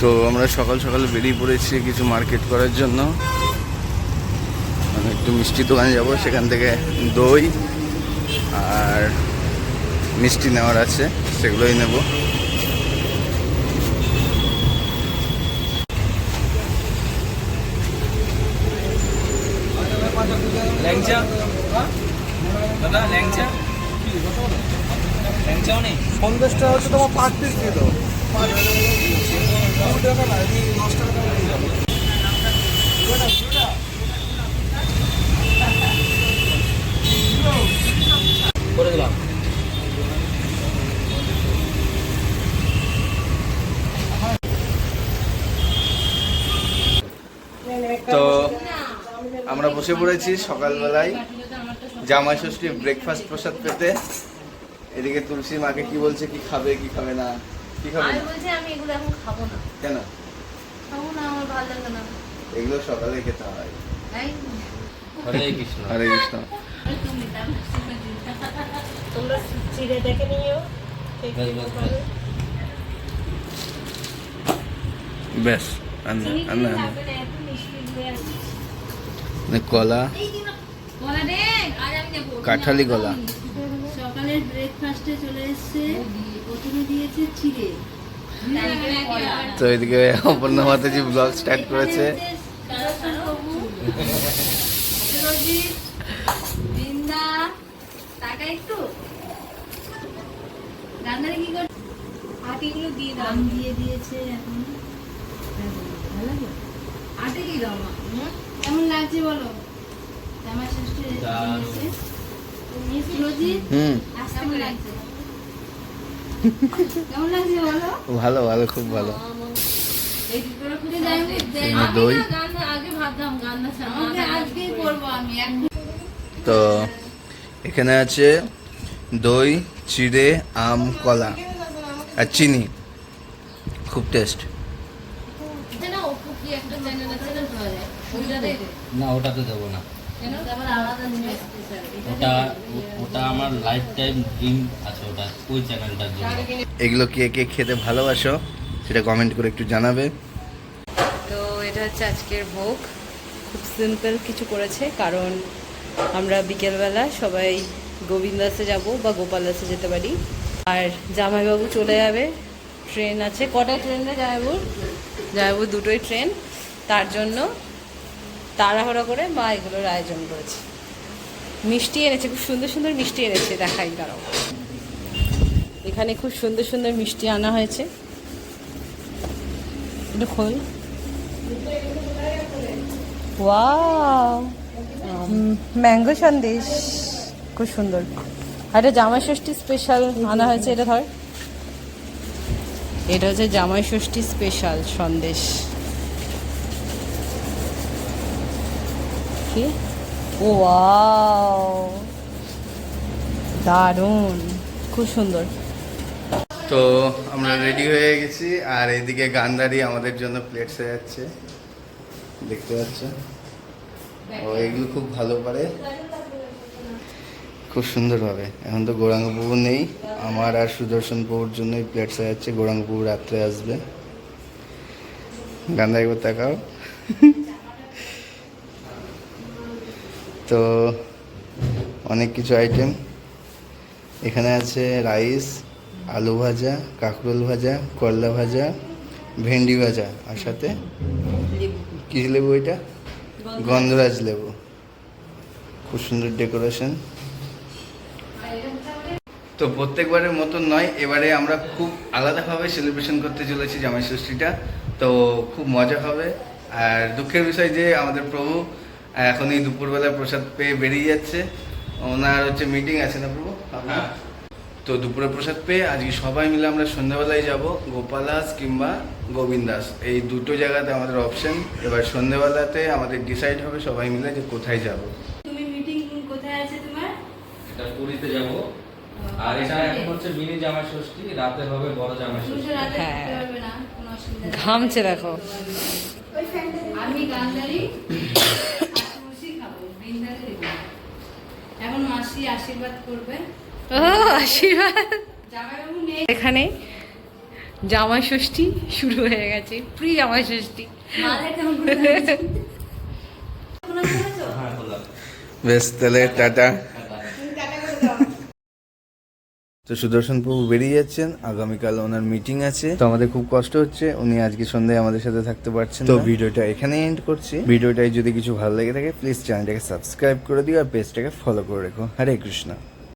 তো আমরা সকাল সকাল বেরিয়ে পড়েছি কিছু মার্কেট করার জন্য। মানে একটু মিষ্টি দোকানে যাব সেখান থেকে দই আর মিষ্টি নেওয়ার আছে সেগুলোই নেব। ল্যাংচা? দাদা ল্যাংচা? নেই? সন্দেশটা হচ্ছে তোমার পাঁচ পিস দিয়ে দাও। তো আমরা বসে পড়েছি সকালবেলায় জামাই ষষ্ঠী ব্রেকফাস্ট প্রসাদ পেতে। এদিকে তুলসী মাকে কি বলছে, কি খাবে কি খাবে না। কি খাবে? আমি বলছি আমি এগুলো এখন খাব না। কেন? খাব না আমার ভালো লাগে না। এগুলো সকালে খেতে হয়। তাই? হরে কৃষ্ণ। হরে কৃষ্ণ। তোমরা চিড়ে দেখে নিও। ব্যাস। মানে কলা। কলা। কাঁঠালি কলা। সকালের ব্রেকফাস্টে চলে এসছে। প্রথমে দিয়েছে চিড়ে। তো এদিকে অপর্ণা মাতাজি ব্লগ স্টার্ট করেছে। সুরজিৎ, বৃন্দা, টাকা একটু? রান্নারে কি কর আটিগুলো দিয়ে দাও। দিয়ে দিয়েছে এখন। ভালো লাগে আটে দিয়ে দাও কেমন লাগছে বলো? জামাই ষষ্ঠী হুম। ভালো ভালো খুব ভালো। দই? তো এখানে আছে দই চিড়ে আম কলা আর চিনি। খুব টেস্ট না ওটা কি একটা চ্যানেল আছে না? ওইটা দে দে। না ওটাতে দেবো না। ওটা ওটা আমার লাইফ টাইম ড্রিম আছে ওটা ওই চ্যানেলটার জন্য। এগুলো কে কে খেতে ভালোবাসো সেটা কমেন্ট করে একটু জানাবে। তো এটা হচ্ছে আজকের ভোগ। খুব সিম্পল কিছু করেছে কারণ আমরা বিকেলবেলা সবাই গোবিন্দাসে যাব বা গোপালাসে যেতে পারি। আর জামাইবাবু চলে যাবে ট্রেন আছে। কটা ট্রেনে জামাইবাবুর? জামাইবাবুর দুটোই ট্রেন তার জন্য তাড়াহুড়ো করে মা এগুলোর আয়োজন করেছে। মিষ্টি এনেছে খুব সুন্দর সুন্দর মিষ্টি এনেছে দেখাই দাঁড়াও। এখানে খুব সুন্দর সুন্দর মিষ্টি আনা হয়েছে। একটু খোল। ম্যাঙ্গো সন্দেশ খুব সুন্দর। আর এটা জামাই ষষ্ঠী স্পেশাল আনা হয়েছে এটা ধর। এটা হচ্ছে জামাই ষষ্ঠী স্পেশাল সন্দেশ। কি? ও দারুণ। খুব সুন্দর। তো আমরা রেডি হয়ে গেছি, আর এদিকে গান্ধারি আমাদের জন্য প্লেট যাচ্ছে দেখতে পাচ্ছ? ও, এগুলো খুব ভালো পারে খুব সুন্দরভাবে এখন তো গৌরাঙ্গপুর নেই। আমার আর সুদর্শন বাবুর জন্যই প্লেট যাচ্ছে গৌরাঙ্গ বাবু রাত্রে আসবে। গান্ধারি তাকাও। তো অনেক কিছু আইটেম এখানে আছে রাইস আলু ভাজা, কাঁকরোল ভাজা, করলা ভাজা, ভেন্ডি ভাজা আর সাথে কি লেবু এটা? গন্ধরাজ লেবু। খুব সুন্দর ডেকোরেশন তো প্রত্যেকবারের মতন নয়, এবারে আমরা খুব আলাদাভাবে সেলিব্রেশন করতে চলেছি জামাই ষষ্ঠীটা তো খুব মজা হবে। আর দুঃখের বিষয় যে আমাদের প্রভু এখন এই দুপুরবেলা প্রসাদ পেয়ে বেরিয়ে যাচ্ছে। ওনার হচ্ছে মিটিং আছে না প্রভু? আপনার? তো দুপুরে প্রসাদ পেয়ে আজকে সবাই মিলে আমরা সন্ধ্যাবেলায় যাব গোপালাস কিংবা গোবিন্দাস। এই দুটো জায়গাতে আমাদের অপশন এবার সন্ধ্যাবেলাতে আমাদের ডিসাইড হবে সবাই মিলে যে কোথায় যাব। তুমি মিটিং কোথায় আছে তোমার? এটা পুরীতে যাব। আর এটা এখন হচ্ছে মিনি জামাই ষষ্ঠী রাতে হবে বড় জামাই তুমি ষষ্ঠী হ্যাঁ। থাকতে না কোনো অসুবিধা নেই। ঘামছে দেখো। আমি গান্ধারি আর তুলসী খাব বৃন্দাকে দেবো এখন আশীর্বাদ করবে। ও আশীর্বাদ। এখানে জামাই ষষ্ঠী শুরু হয়ে গেছে প্রি জামাই ষষ্ঠী? হ্যাঁ বেশ তাহলে টাটা। তো সুদর্শন প্রভু বেরিয়ে যাচ্ছেন। আগামীকাল ওনার মিটিং আছে। তো আমাদের খুব কষ্ট হচ্ছে। উনি আজকে সন্ধ্যায় আমাদের সাথে থাকতে পারছেন তো ভিডিওটা এখানে এন্ড করছি। ভিডিওটাই যদি কিছু ভালো লেগে থাকে প্লিজ চ্যানেলটাকে সাবস্ক্রাইব করে দিও আর পেজটাকে ফলো করে রেখো। হরে কৃষ্ণ।